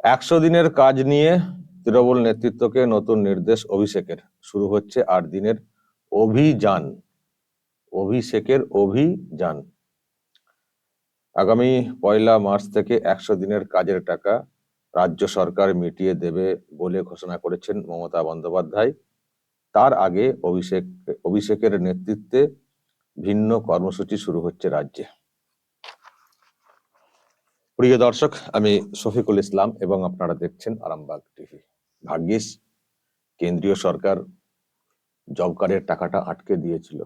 একশো দিনের কাজ নিয়ে তৃণমূল নেতৃত্বকে নতুন নির্দেশ অভিষেকের। শুরু হচ্ছে আট দিনের অভিযান। অভিষেকের অভিযান। আগামী পয়লা মার্চ থেকে একশো দিনের কাজের টাকা রাজ্য সরকার মিটিয়ে দেবে বলে ঘোষণা করেছেন মমতা বন্দ্যোপাধ্যায়। তার আগে অভিষেক, অভিষেকের নেতৃত্বে ভিন্ন কর্মসূচি শুরু হচ্ছে রাজ্যে। প্রিয় দর্শক, আমি শফিকুল ইসলাম এবং আপনারা দেখছেন আরামবাগ টিভি। ভাগ্যিস কেন্দ্রীয় সরকার জব কার্ডের টাকাটা আটকে দিয়েছিল।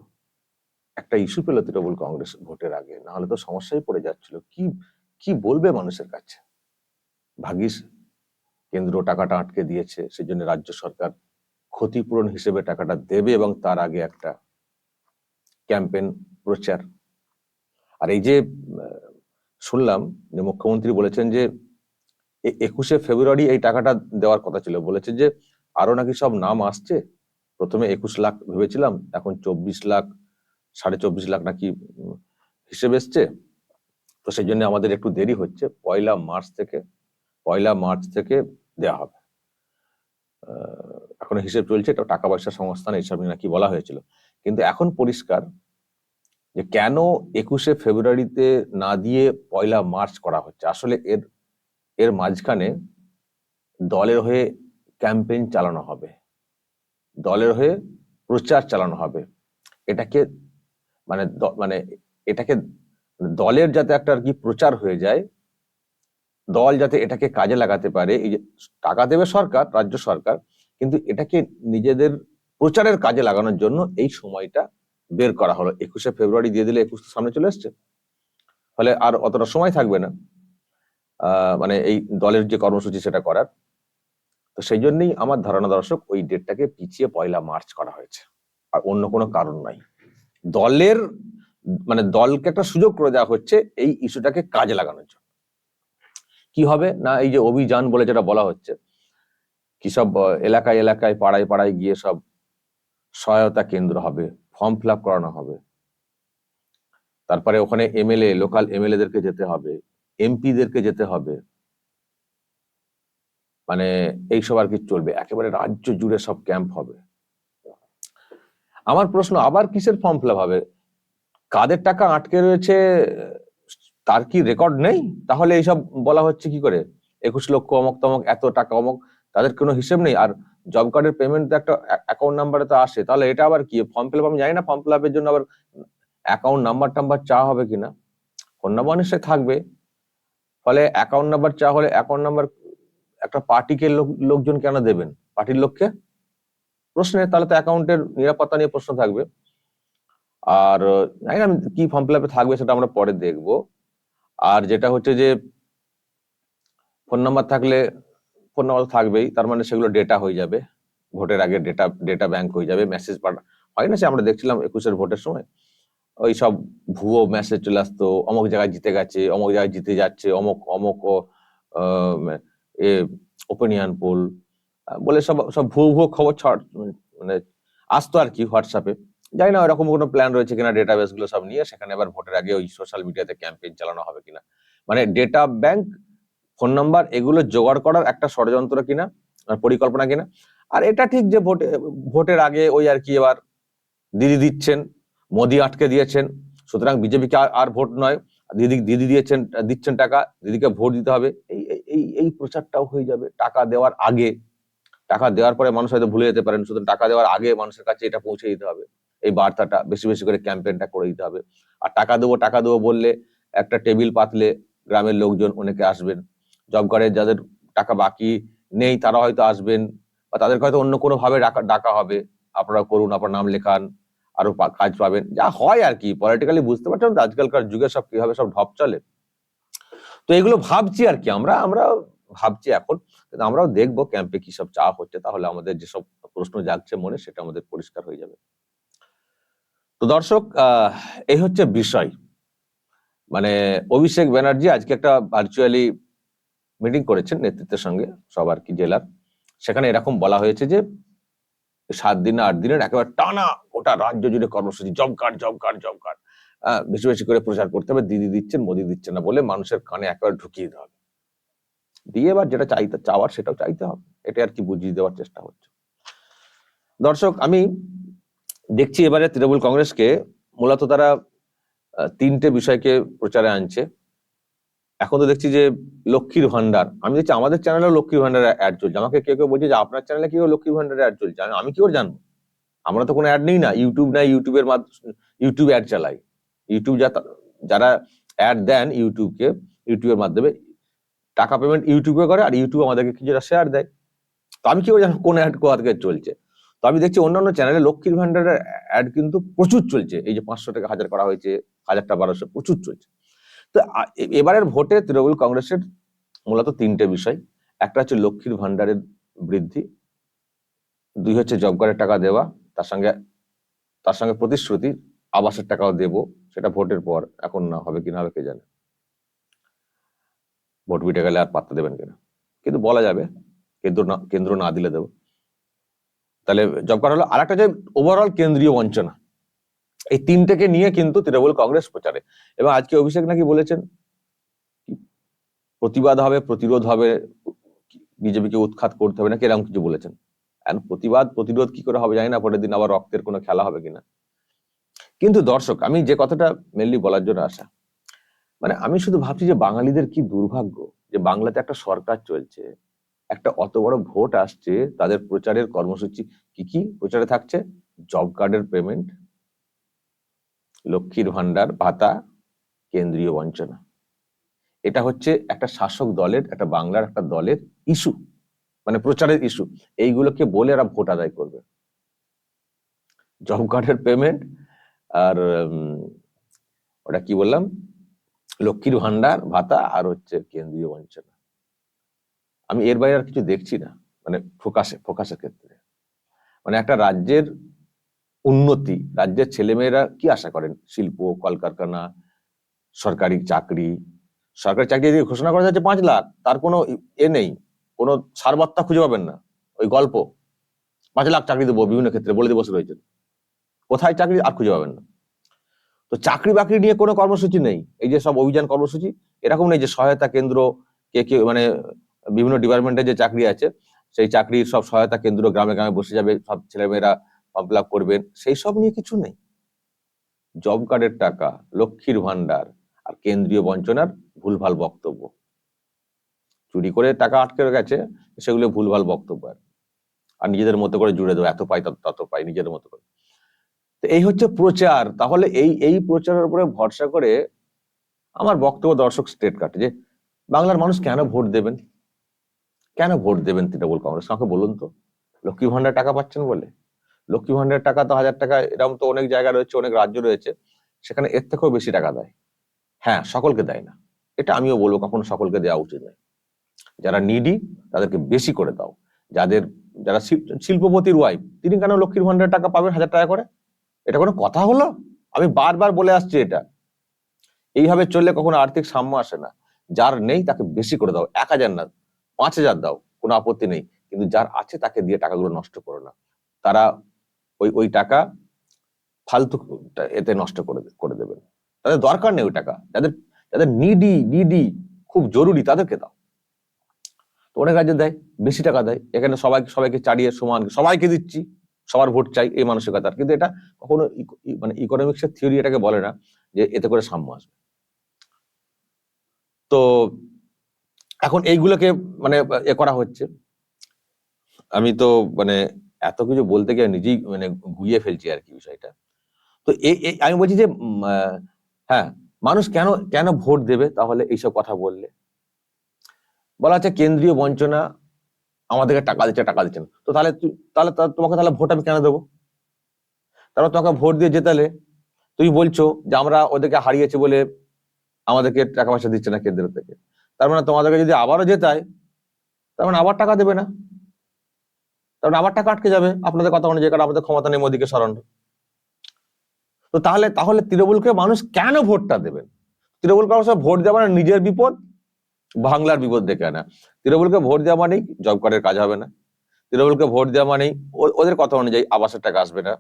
একটা ইস্যু পেল তৃণমূল কংগ্রেস ভোটের আগে, না হলে তো সমস্যায় পড়ে যাচ্ছিল। কি কি বলবে মানুষের কাছে? ভাগ্যিস কেন্দ্র টাকাটা আটকে দিয়েছে, সেজন্য রাজ্য সরকার ক্ষতিপূরণ হিসেবে টাকাটা দেবে এবং তার আগে একটা ক্যাম্পেন প্রচার। আর এই যে শুনলাম যে মুখ্যমন্ত্রী বলেছেন যে একুশে ফেব্রুয়ারি এই টাকাটা দেওয়ার কথা ছিল। বলেছে যে আরও নাকি সব নাম আসছে। প্রথমে একুশ লাখ ভেবেছিলাম, এখন চব্বিশ লাখ, সাড়ে চব্বিশ লাখ নাকি হিসেবে এসছে। তো সেই জন্য আমাদের একটু দেরি হচ্ছে। পয়লা মার্চ থেকে, পয়লা মার্চ থেকে দেওয়া হবে। এখনও হিসেব চলছে এটা টাকা পয়সা সংস্থান এইসব নাকি বলা হয়েছিল। কিন্তু এখন পরিষ্কার যে কেন একুশে ফেব্রুয়ারিতে না দিয়ে পয়লা মার্চ করা হচ্ছে? আসলে এর এর মাঝখানে দলের হয়ে ক্যাম্পেইন চালানো হবে। দলের হয়ে প্রচার চালানো হবে। এটাকে মানে মানে এটাকে দলের যাতে একটা আর কি প্রচার হয়ে যায়, দল যাতে এটাকে কাজে লাগাতে পারে, এই যে টাকা দেবে সরকার, রাজ্য সরকার, কিন্তু এটাকে নিজেদের প্রচারের কাজে লাগানোর জন্য এই সময়টা বের করা হলো। একুশে ফেব্রুয়ারি দিয়ে দিলে একুশ সামনে চলে আসছে ফলে আর অতটা সময় থাকবে না। মানে এই দলের যে কর্মসূচি সেটা করার। তো সেই জন্যই আমার ধারণা দর্শক, ওই ডেটটাকে পিছিয়ে পয়লা মার্চ করা হয়েছে। আর অন্য কোনো কারণ নাই। দলের মানে দলকে একটা সুযোগ করে দেওয়া হচ্ছে এই ইস্যুটাকে কাজে লাগানোর জন্য। কি হবে? না, এই যে অভিযান বলে যেটা বলা হচ্ছে, কি সব, এলাকায় এলাকায়, পাড়ায় পাড়ায় গিয়ে সব সহায়তা কেন্দ্র হবে? ফর্ম ফিল করানো হবে। তারপরে ওখানে এমএলএ লোকাল এমএলএ দেরকে যেতে হবে এমপি দেরকে যেতে হবে। মানে এইসব আর কি চলবে, একেবারে রাজ্য জুড়ে সব ক্যাম্প হবে। আমার প্রশ্ন, আবার কিসের ফর্ম ফিল হবে? কাদের টাকা আটকে রয়েছে, তার কি রেকর্ড নেই? তাহলে এইসব বলা হচ্ছে কি করে? একুশ লক্ষ অমক তমক, এত টাকা অমক, তাদের কোনো হিসেব নেই। আর জব কার্ডের পেমেন্ট তো একটা অ্যাকাউন্ট নাম্বারে তো আসে, তাহলে এটা আবার কি? ফর্ম ফিল আমি জানি না ফর্ম ফিল আপের জন্য আবার অ্যাকাউন্ট নাম্বার টাম্বার চা হবে কিনা? ফোন নাম্বার নিশ্চয়ই থাকবে, ফলে অ্যাকাউন্ট নাম্বার চা হলে অ্যাকাউন্ট নাম্বার একটা পার্টিকে লোক, লোকজন কেন দেবেন? পার্টির লোককে? প্রশ্নে, তাহলে তো অ্যাকাউন্টের নিরাপত্তা নিয়ে প্রশ্ন থাকবে। আর, জানি না কি ফর্ম ফিল আপে থাকবে সেটা আমরা পরে দেখব। আর যেটা হচ্ছে যে ফোন নাম্বার থাকলে নাম্বার থাকবেই, তার মানে সেগুলো ডেটা হয়ে যাবে, ভোটের আগে ডেটা ডেটা ব্যাংক হয়ে যাবে মেসেজ পাঠা, হয় না সে আমরা দেখছিলাম একুশের ভোটের সময়, ওই সব ভুয়ো মেসেজ চলে আসতো, অমুক জায়গায় জিতে গেছে, অমুক জায়গায় জিতে যাচ্ছে, অমুক অমুক এ ওপিনিয়ন পোল বলে সব সব ভুয়ো ভুয়ো খবর মানে আসতো আর কি হোয়াটসঅ্যাপে জানি না ওরকম কোনো প্ল্যান রয়েছে কিনা ডেটাবেসগুলো সব নিয়ে, সেখানে এবার ভোটের আগে ওই সোশ্যাল মিডিয়াতে ক্যাম্পেইন চালানো হবে কিনা মানে ডেটা ব্যাংক ফোন নাম্বার, এগুলো জোগাড় করার একটা ষড়যন্ত্র কিনা পরিকল্পনা কিনা। আর এটা ঠিক যে ভোটে, ভোটের আগে ওই আর কি এবার দিদি দিচ্ছেন, মোদি আটকে দিয়েছেন, সুতরাং বিজেপিকে আর ভোট নয়, দিদি দিদি দিয়েছেন, দিচ্ছেন টাকা, দিদিকে ভোট দিতে হবে এই- এই এই প্রচারটাও হয়ে যাবে টাকা দেওয়ার আগে। টাকা দেওয়ার পরে মানুষ হয়তো ভুলে যেতে পারেন, সুতরাং টাকা দেওয়ার আগে মানুষের কাছে এটা পৌঁছে দিতে হবে। এই বার্তাটা, বেশি বেশি করে ক্যাম্পেইনটা করে দিতে হবে। আর টাকা দেবো টাকা দেবো বললে একটা টেবিল পাতলে গ্রামের লোকজন অনেকে আসবেন। জব কার্ডের যাদের টাকা বাকি নেই তারা হয়তো আসবেন বা তাদেরকে হয়তো অন্য কোনো ভাবে ডাকা হবে। আপনারা করুন, আপনার নাম লেখান, আরও কাজ পাবেন। যা হয় আর কি পলিটিক্যালি বুঝতে পারছেন আজকালকার যুগে সব কীভাবে সব ঢপ চলে। তো এগুলো ভাবছি আর কি, আমরা আমরা ভাবছি এখন, কিন্তু আমরাও দেখব ক্যাম্পে কি সব চাপ হচ্ছে, তাহলে আমাদের যেসব প্রশ্ন জাগছে মনে, সেটা আমাদের পরিষ্কার হয়ে যাবে। তো দর্শক এই হচ্ছে বিষয়। মানে অভিষেক ব্যানার্জি আজকে একটা ভার্চুয়ালি মিটিং করেছেন নেতৃত্বের সঙ্গে সব আর কি জেলার। সেখানে এরকম বলা হয়েছে যে, সাত দিন আট দিনের একেবারে টানা গোটা রাজ্য জুড়ে কর্মসূচি কার্ড জব কার্ড বেশি বেশি করে প্রচার করতে হবে, দিদি দিচ্ছেন, মোদি দিচ্ছেন না বলে মানুষের কানে একেবারে ঢুকিয়ে দিতে হবে। দিয়ে এবার যেটা চাইতে, চাওয়ার সেটাও চাইতে হবে। এটা আর কি বুঝিয়ে দেওয়ার চেষ্টা হচ্ছে। দর্শক, আমি দেখছি এবারে তৃণমূল কংগ্রেসকে, মূলত তারা তিনটে বিষয়কে প্রচারে আনছে। এখন তো দেখছি যে লক্ষ্মীর ভান্ডার। আমি দেখছি আমাদের চ্যানেলে লক্ষ্মীর ভান্ডার অ্যাড চলছে। আমাকে কেউ কেউ বলছে যে আপনার চ্যানেলে কি করে লক্ষ্মীর ভান্ডার অ্যাড চলছে? আমি- কি করে জানব? আমরা তো কোনো অ্যাড নেই না। ইউটিউব নাই ইউটিউবের মাধ্যমে ইউটিউব অ্যাড চালাই। ইউটিউব যা যারা অ্যাড দেন ইউটিউবকে ইউটিউবের মাধ্যমে টাকা পেমেন্ট ইউটিউবে করে আর ইউটিউব আমাদেরকে কিছুটা শেয়ার দেয়। তো আমি কি করে জানব কোন অ্যাড কোথা থেকে চলছে? তো আমি দেখছি অন্যান্য চ্যানেলে লক্ষ্মীর ভান্ডারের অ্যাড কিন্তু প্রচুর চলছে। এই যে পাঁচশো টাকা হাজার করা হয়েছে, হাজারটা বারোশো, প্রচুর চলছে। তো এবারের ভোটে তৃণমূল কংগ্রেসের মূলত তিনটে বিষয়। একটা হচ্ছে লক্ষ্মীর ভান্ডারের বৃদ্ধি, দুই হচ্ছে জব কার্ডের টাকা দেওয়া, তার সঙ্গে তার সঙ্গে প্রতিশ্রুতি, আবাসের টাকাও দেব, সেটা ভোটের পর, এখন না হবে কিনা হবে কে জানে। ভোট বিটে গেলে আর পাত্তা দেবেন কিনা। কিন্তু বলা যাবে, কেন্দ্র না কেন্দ্র না দিলে দেবো। তাহলে জব কার্ড হলো আর একটা যে ওভারঅল কেন্দ্রীয় বঞ্চনা। এই তিনটেকে নিয়ে কিন্তু তৃণমূল কংগ্রেস প্রচারে। এবং আজকে অভিষেক নাকি বলেছেন প্রতিবাদ হবে, প্রতিরোধ হবে, বিজেপিকে উৎখাত করতে হবে নাকি এরকম কিছু বলেছেন। এখন প্রতিবাদ, প্রতিরোধ কি করে হবে জানি না পরের দিন আবার রক্তের কোনো খেলা হবে কিনা। কিন্তু দর্শক, আমি যে কথাটা মেনলি বলার জন্য আসা মানে আমি শুধু ভাবছি যে বাঙালিদের কি দুর্ভাগ্য যে বাংলাতে একটা সরকার চলছে, একটা অত বড় ভোট আসছে, তাদের প্রচারের কর্মসূচি কি কি প্রচারে থাকছে? জব কার্ডের পেমেন্ট লক্ষ্মীর ভান্ডার ভাতা, কেন্দ্রীয় বঞ্চনা। এটা হচ্ছে একটা শাসক দলের, একটা বাংলার একটা দলের ইস্যু মানে প্রচারের ইস্যু এইগুলোকে বলে এরা ভোট আদায় করবে। জব কার্ডের পেমেন্ট আর ওটা কি বললাম? লক্ষ্মীর ভান্ডার ভাতা আর হচ্ছে কেন্দ্রীয় বঞ্চনা। আমি এর বাইরে আর কিছু দেখছি না মানে ফোকাসে, ফোকাসের ক্ষেত্রে। মানে একটা রাজ্যের উন্নতি। রাজ্যের ছেলেমেয়েরা কি আশা করেন? শিল্প, কলকারখানা, সরকারি চাকরি। সরকারি চাকরি দিয়ে ঘোষণা করা যাচ্ছে পাঁচ লাখ। তার কোনো এ নেই। কোনো সারবার্তা খুঁজে পাবেন না। ওই গল্প। পাঁচ লাখ চাকরি দেবো, বিভিন্ন ক্ষেত্রে বলে দিয়ে বসে রয়েছেন। কোথায় চাকরি আর খুঁজে পাবেন না। তো চাকরি বাকরি নিয়ে কোনো কর্মসূচি নেই। এই যে সব অভিযান কর্মসূচি, এরকম নেই যে সহায়তা কেন্দ্র, কে কে মানে বিভিন্ন ডিপার্টমেন্টের যে চাকরি আছে, সেই চাকরির সব সহায়তা কেন্দ্র গ্রামে গ্রামে বসে যাবে। সব ছেলেমেয়েরা ফিল করবেন, সেই সব নিয়ে কিছু নেই। জব কার্ডের টাকা, লক্ষ্মীর ভান্ডার আর কেন্দ্রীয় বঞ্চনার ভুলভাল বক্তব্য। চুরি করে টাকা আটকে গেছে, সেগুলো ভুলভাল বক্তব্য আর। আর নিজেদের মতো করে জুড়ে দেবো, এত পাই তত পাই নিজের মতো করে। তো এই হচ্ছে প্রচার। তাহলে এই এই প্রচারের উপরে ভরসা করে আমার বক্তব্য দর্শক স্টেট কাটে যে, বাংলার মানুষ কেন ভোট দেবেন? কেন ভোট দেবেন তৃণমূল কংগ্রেস? আমাকে বলুন তো। লক্ষ্মী ভান্ডার টাকা পাচ্ছেন বলে। লক্ষ্মী ভান্ডার টাকা তো হাজার টাকা, এরকম তো অনেক জায়গা রয়েছে, অনেক রাজ্য রয়েছে। সেখানে এর থেকেও বেশি টাকা দেয়। হ্যাঁ সকলকে দেয় না। এটা আমিও বলব, কখনো সকলকে দেওয়া উচিত নয়। যারা নিডি তাদেরকে বেশি করে দাও। যাদের, যারা শিল্পপতির ওয়াইফ তিনি কেন লক্ষ্মীর ভান্ডার টাকা পাবেন হাজার টাকা করে? এটা কোনো কথা হলো? আমি বারবার বলে আসছি এটা। এইভাবে চললে কখনো আর্থিক সাম্য আসে না। যার নেই, তাকে বেশি করে দাও। এক হাজার না, পাঁচ হাজার দাও। কোনো আপত্তি নেই। কিন্তু যার আছে, তাকে দিয়ে টাকাগুলো নষ্ট করো না। তারা ওই ওই টাকা ফালতু এতে নষ্ট করে করে দেবেন। তাদের দরকার নেই ওই টাকা। যাদের যাদের নিডি নিডি খুব জরুরি তাদেরকে দাও। তো অনেক রাজ্যে দেয়, বেশি টাকা দেয়। এখানে সবাই সবাইকে চাড়িয়ে সমান সবাইকে দিচ্ছি, সবার ভোট চাই এই মানসিকতার কিন্তু এটা কখনো মানে ইকোনমিক্সের থিওরি এটাকে বলে না যে এতে করে সাম্য আসবে। তো এখন এইগুলোকে মানে এ করা হচ্ছে। আমি তো মানে এত কিছু বলতে গিয়ে নিজেই মানে গুইয়ে ফেলছি আর কি বিষয়টা। তো এই আমি বলছি যে হ্যাঁ মানুষ কেন কেন ভোট দেবে? তাহলে এইসব কথা বললে। বলা হচ্ছে কেন্দ্রীয় বঞ্চনা, আমাদেরকে টাকা দিচ্ছে টাকা দিচ্ছে তো তাহলে তাহলে তোমাকে তাহলে ভোট আমি কেন দেবো? তারপর তোমাকে ভোট দিয়ে জেতালে, তুমি বলছো যে আমরা ওদেরকে হারিয়েছি বলে আমাদেরকে টাকা পয়সা দিচ্ছে না কেন্দ্র থেকে। তার মানে তোমাদেরকে যদি আবারও জেতায়, তার মানে আবার টাকা দেবে না? তার আমার টাকা আটকে যাবে আপনাদের কথা অনুযায়ী, কারণ আমাদের ক্ষমতা নেই মোদীকে সরানো তো তাহলে তাহলে তৃণমূলকে মানুষ কেন ভোটটা দেবেন তৃণমূল কংগ্রেস ভোট দেওয়া মানে নিজের বিপদ, বাংলার বিপদ দেখে আনা। তৃণমূলকে ভোট দেওয়া মানেই জব কার্ডের কাজ হবে না। তৃণমূলকে ভোট দেওয়া মানেই ওদের কথা অনুযায়ী আবাসের টাকা আসবে না।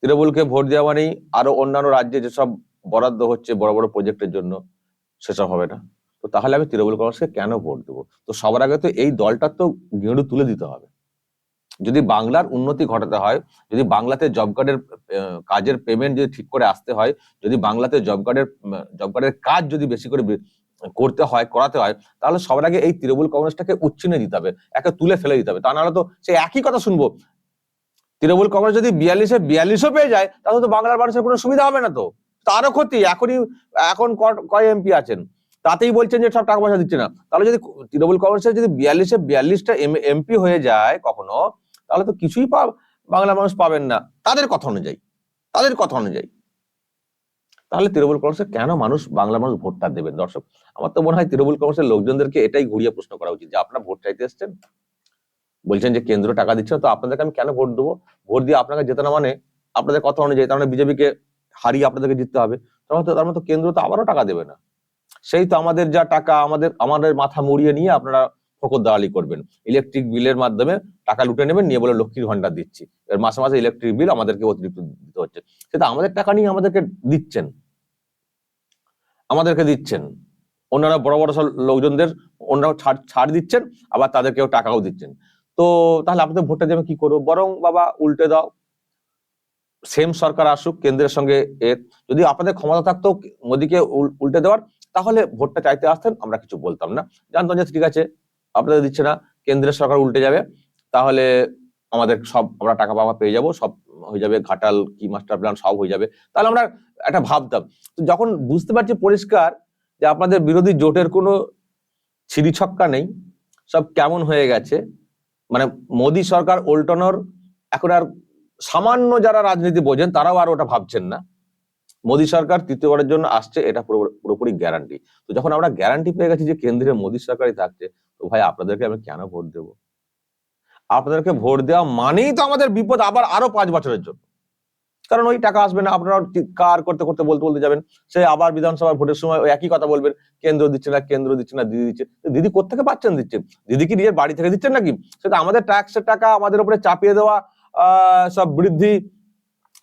তৃণমূলকে ভোট দেওয়া মানেই আরও অন্যান্য রাজ্যে যেসব বরাদ্দ হচ্ছে বড় বড় প্রজেক্টের জন্য, সেসব হবে না। তো তাহলে আমি তৃণমূল কংগ্রেসকে কেন ভোট দেবো? তো সবার আগে তো এই দলটার তো গেঁড়ু তুলে দিতে হবে। যদি বাংলার উন্নতি ঘটাতে হয়, যদি বাংলাতে জব কার্ডের কাজের পেমেন্ট যদি ঠিক করে আসতে হয়, যদি বাংলাতে জব কার্ডের জব কার্ডের কাজ যদি বেশি করে করতে হয়, করাতে হয়, তাহলে সবার আগে এই তৃণমূল কংগ্রেসটাকে উচ্ছিনে দিতে হবে, একে তুলে ফেলে দিতে হবে। তা নাহলে তো সে একই কথা শুনব। তৃণমূল কংগ্রেস যদি বিয়াল্লিশে, বিয়াল্লিশও পেয়ে যায়, তাহলে তো বাংলার মানুষের কোনো সুবিধা হবে না তো। তারও ক্ষতি, এখনই, এখন কয় এমপি আছেন? তাতেই বলছেন যে সব টাকা পয়সা দিচ্ছে না। তাহলে যদি তৃণমূল কংগ্রেসের যদি বিয়াল্লিশে, বিয়াল্লিশটা এমপি হয়ে যায় কখনো তাহলে তো কিছুই পা বাংলার মানুষ পাবেন না। তাদের কথা অনুযায়ী তাদের কথা অনুযায়ী। তাহলে তৃণমূল কংগ্রেসে কেন মানুষ বাংলা মানুষ ভোটটা দেবেন? দর্শক আমার তো মনে হয় তৃণমূল কংগ্রেসের লোকজনদেরকে এটাই ঘুরিয়ে প্রশ্ন করা উচিত যে আপনারা ভোট চাইতে এসছেন? বলছেন যে কেন্দ্র টাকা দিচ্ছে না, তো আপনাদেরকে আমি কেন ভোট দেবো? ভোট দিয়ে আপনাকে জেতানো মানে আপনাদের কথা অনুযায়ী তার মানে বিজেপিকে হারিয়ে আপনাদেরকে জিততে হবে। তার মানে তো কেন্দ্র তো আবারও টাকা দেবে না। সেই তো আমাদের যা টাকা আমাদের আমাদের মাথা মুড়িয়ে নিয়ে আপনারা ফকর দালালি করবেন। ইলেকট্রিক বিলের মাধ্যমে টাকা লুটে নেবেন, নিয়ে বলে লক্ষ্মীর ভান্ডার দিচ্ছি। এর মাসে মাসে ইলেকট্রিক বিল আমাদেরকে অতিরিক্ত দিতে হচ্ছে। সেটা আমাদের টাকা নিয়ে আমাদেরকে দিচ্ছেন। আমাদেরকে দিচ্ছেন। অন্যান্য বড় বড় সব লোকজনদের অন্যরাও ছাড় ছাড় দিচ্ছেন, আবার তাদেরকেও টাকাও দিচ্ছেন। তো তাহলে আপনাদের ভোটটা দিয়ে আমি কি করব? বরং বাবা উল্টে দাও। সেম সরকার আসুক, কেন্দ্রের সঙ্গে এর যদি আপনাদের ক্ষমতা থাকতো মোদীকে উল্টে দেওয়ার, তাহলে ভোটটা চাইতে আসতেন, আমরা কিছু বলতাম না। জানতাম যে ঠিক আছে আপনাদের দিচ্ছে না, কেন্দ্রের সরকার উল্টে যাবে, তাহলে আমাদের সব আমরা টাকা পাওয়া পেয়ে যাব, সব হয়ে যাবে, ঘাটাল, কি মাস্টার প্ল্যান সব হয়ে যাবে। তাহলে আমরা একটা ভাবতাম যখন বুঝতে পারছি পরিষ্কার যে আপনাদের বিরোধী জোটের কোনো ছিড়ি ছক্কা নেই, সব কেমন হয়ে গেছে মানে মোদী সরকার উল্টানোর এখন আর সামান্য যারা রাজনীতি বোঝেন, তারাও আর ওটা ভাবছেন না। মোদী সরকার তৃতীয়বারের জন্য আসছে, এটা পুরো- পুরোপুরি গ্যারান্টি তো যখন আমরা গ্যারান্টি পেয়ে গেছি যে কেন্দ্রে মোদী সরকারই থাকছে তো ভাই, আপনাদেরকে আমি কেন ভোট দেব? আপনাদেরকে ভোট দেওয়া মানেই তো আমাদের বিপদ আবার আরও পাঁচ বছরের জন্য। কারণ ওই টাকা আসবে না আপনারা কার করতে করতে বলতে বলতে যাবেন। সে আবার বিধানসভার ভোটের সময় ওই একই কথা বলবেন, কেন্দ্র দিচ্ছে না, কেন্দ্র দিচ্ছে না, দিদি দিচ্ছে। দিদি কোথেকে পাচ্ছেন দিচ্ছেন দিদি কি নিজের বাড়ি থেকে দিচ্ছেন নাকি? সেটা আমাদের ট্যাক্সের টাকা আমাদের উপরে চাপিয়ে দেওয়া সব বৃদ্ধি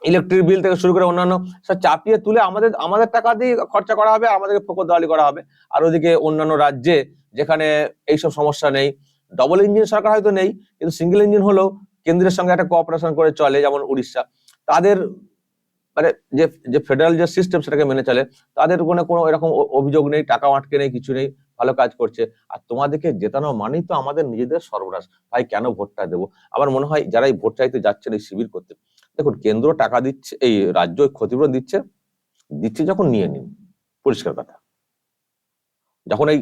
ইলেকট্রিক বিল থেকে শুরু করে অন্যান্য, সব চাপিয়ে তুলে আমাদের আমাদের টাকা দিয়ে খরচা করা হবে, আমাদেরকে ফোকর দাওয়ালি করা হবে। আর ওদিকে অন্যান্য রাজ্যে যেখানে এইসব সমস্যা নেই। ডবল ইঞ্জিন সরকার হয়তো নেই, কিন্তু সিঙ্গেল ইঞ্জিন হলেও কেন্দ্রের সঙ্গে একটা কোঅপারেশন করে চলে, যেমন উড়িষ্যা। তাদের মানে যে যে ফেডারেল যে সিস্টেম সেটাকে মেনে চলে, তাদের কোনো কোনো এরকম অভিযোগ নেই টাকা আটকে নেই, কিছু নেই, ভালো কাজ করছে। আর তোমাদেরকে জেতানো মানেই তো আমাদের নিজেদের সর্বনাশ। ভাই, কেন ভোটটা দেবো? আমার মনে হয় যারা এই ভোট চাইতে যাচ্ছেন এই শিবির করতে, দেখুন, কেন্দ্র টাকা দিচ্ছে, এই রাজ্য ক্ষতিপূরণ দিচ্ছে দিচ্ছে যখন নিয়ে নিন। পরিষ্কার কথা। যখন এই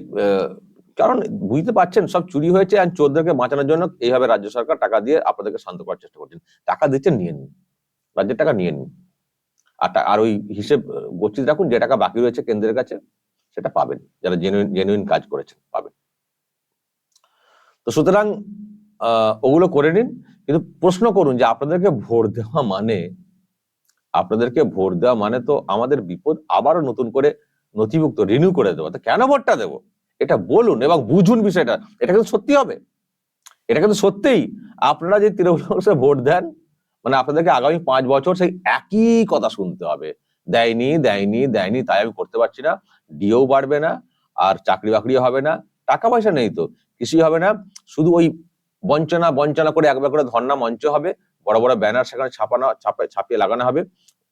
কারণ বুঝতে পারছেন, সব চুরি হয়েছে আর চোরদেরকে বাঁচানোর জন্য এইভাবে রাজ্য সরকার টাকা দিয়ে আপনাদেরকে শান্ত করার চেষ্টা করছেন। টাকা দিচ্ছেন নিয়ে নিন। রাজ্যের টাকা নিয়ে নিন। আর ওই হিসেব গচ্ছিত রাখুন, যে টাকা বাকি রয়েছে কেন্দ্রের কাছে, সেটা পাবেন। যারা জেনুইন কাজ করেছেন, পাবেন। তো সুতরাং ওগুলো করে নিন। কিন্তু প্রশ্ন করুন যে আপনাদেরকে ভোট দেওয়া মানে আপনাদেরকে ভোট দেওয়া মানে তো আমাদের বিপদ আবারও নতুন করে নথিভুক্ত রিনিউ করে দেওয়া। তো কেন ভোটটা দেবো? এটা বলুন এবং বুঝুন বিষয়টা। এটা কিন্তু সত্যি হবে। এটা কিন্তু সত্যিই। আপনারা যে তৃণমূল কংগ্রেসে ভোট দেন মানে আপনাদেরকে আগামী পাঁচ বছর সেই একই কথা শুনতে হবে। দেয়নি দেয়নি দেয়নি, তাই আমি করতে পারছি না। ডিও বাড়বে না, আর চাকরি বাকরিও হবে না। টাকা পয়সা নেই তো, কিছুই হবে না। শুধু ওই বঞ্চনা বঞ্চনা করে একবার করে ধর্ণা মঞ্চ হবে। বড় বড় ব্যানার সেখানে ছাপানো, ছাপে, ছাপিয়ে লাগানো হবে।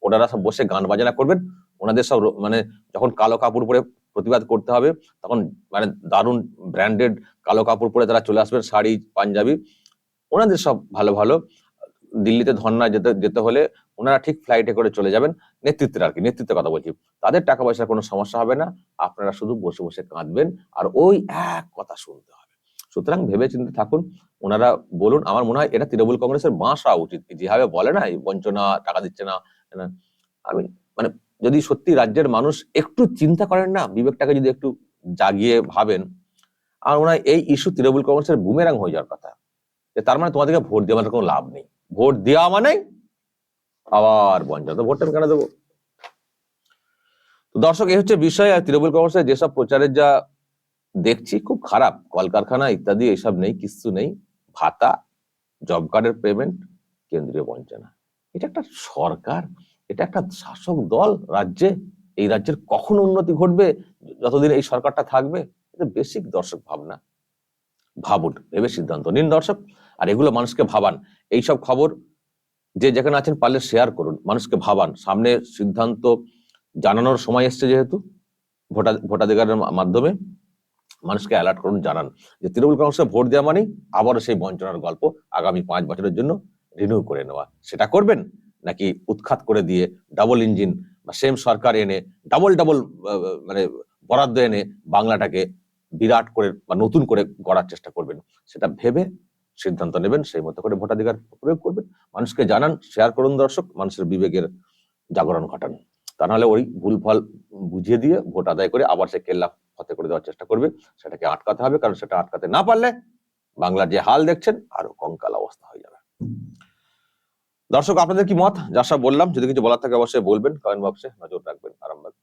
ওনারা সব বসে গান বাজনা করবেন। ওনাদের সব মানে যখন কালো কাপড় পরে প্রতিবাদ করতে হবে। তখন মানে দারুণ ব্র্যান্ডেড কালো কাপড় পরে তারা চলে আসবেন শাড়ি পাঞ্জাবি। ওনাদের সব ভালো ভালো। দিল্লিতে ধর্না যেতে যেতে হলে ওনারা ঠিক ফ্লাইটে করে চলে যাবেন। নেতৃত্বের আর কি নেতৃত্বের কথা বলছি। তাদের টাকা পয়সার কোনো সমস্যা হবে না। আপনারা শুধু বসে বসে কাঁদবেন আর ওই এক কথা শুনতে হবে। সুতরাং ভেবে চিন্তে থাকুন ওনারা বলুন। আমার মনে হয় এটা তৃণমূল কংগ্রেসের বাঁশা উচিত। যেভাবে বলে না বঞ্চনা টাকা দিচ্ছে না, আমি মানে যদি সত্যি রাজ্যের মানুষ একটু চিন্তা করেন না, বিবেকটাকে যদি একটু জাগিয়ে ভাবেন আর মনে হয় এই ইস্যু তৃণমূল কংগ্রেসের বুমেরাং হয়ে যাওয়ার কথা। যে তার মানে তোমাদেরকে ভোট দেওয়ার কোনো লাভ নেই। ভোট দেওয়া মানে আবার বঞ্চনা ভোটটা আমি কেন দেবো? দর্শক, এই হচ্ছে বিষয়। আর তৃণমূল কংগ্রেসের যেসব প্রচারের যা দেখছি, খুব খারাপ। কলকারখানা ইত্যাদি, এসব নেই কিছু নেই। ভাতা, জব কার্ডের পেমেন্ট কেন্দ্রীয় বঞ্চনা। এটা একটা সরকার এটা একটা শাসক দল রাজ্যে। এই রাজ্যের কখন উন্নতি ঘটবে? যতদিন এই সরকারটা থাকবে, এটা বেসিক দর্শক ভাবনা। ভাবুন, ভেবে সিদ্ধান্ত নিন দর্শক, আর এগুলো মানুষকে ভাবান। এইসব খবর যে যেখানে আছেন পারলে শেয়ার করুন, মানুষকে ভাবান। সামনে সিদ্ধান্ত জানানোর সময় এসছে যেহেতু, ভোটা, ভোটাধিকারের মাধ্যমে। মানুষকে অ্যালার্ট করুন, জানান যে তৃণমূল কংগ্রেসে ভোট দেওয়া মানেই আবারও সেই বঞ্চনার গল্প আগামী পাঁচ বছরের জন্য রিনিউ করে নেওয়া। সেটা করবেন? নাকি উৎখাত করে দিয়ে ডাবল ইঞ্জিন বা সেম সরকার এনে ডাবল ডাবল মানে বরাদ্দ এনে বাংলাটাকে বিরাট করে বা নতুন করে গড়ার চেষ্টা করবেন। সেটা ভেবে সিদ্ধান্ত নেবেন, সেই মতো করে ভোটাধিকার প্রয়োগ করবেন। মানুষকে জানান শেয়ার করুন দর্শক, মানুষের বিবেকের জাগরণ ঘটান। তা নাহলে ওই ভুল ফল বুঝিয়ে দিয়ে ভোট আদায় করে আবার সে কেল্লা ফতে করে দেওয়ার চেষ্টা করবে। সেটাকে আটকাতে হবে, কারণ সেটা আটকাতে না পারলে বাংলার যে হাল দেখছেন, আরও কঙ্কাল অবস্থা হয়ে যাবে। দর্শক, আপনাদের কি মত? যা বললাম, যদি কিছু বলার থাকে অবশ্যই বলবেন কমেন্ট বক্সে নজর রাখবেন, আরামবাগ